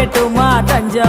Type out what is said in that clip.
வைக்கட்டுமா தஞ்சா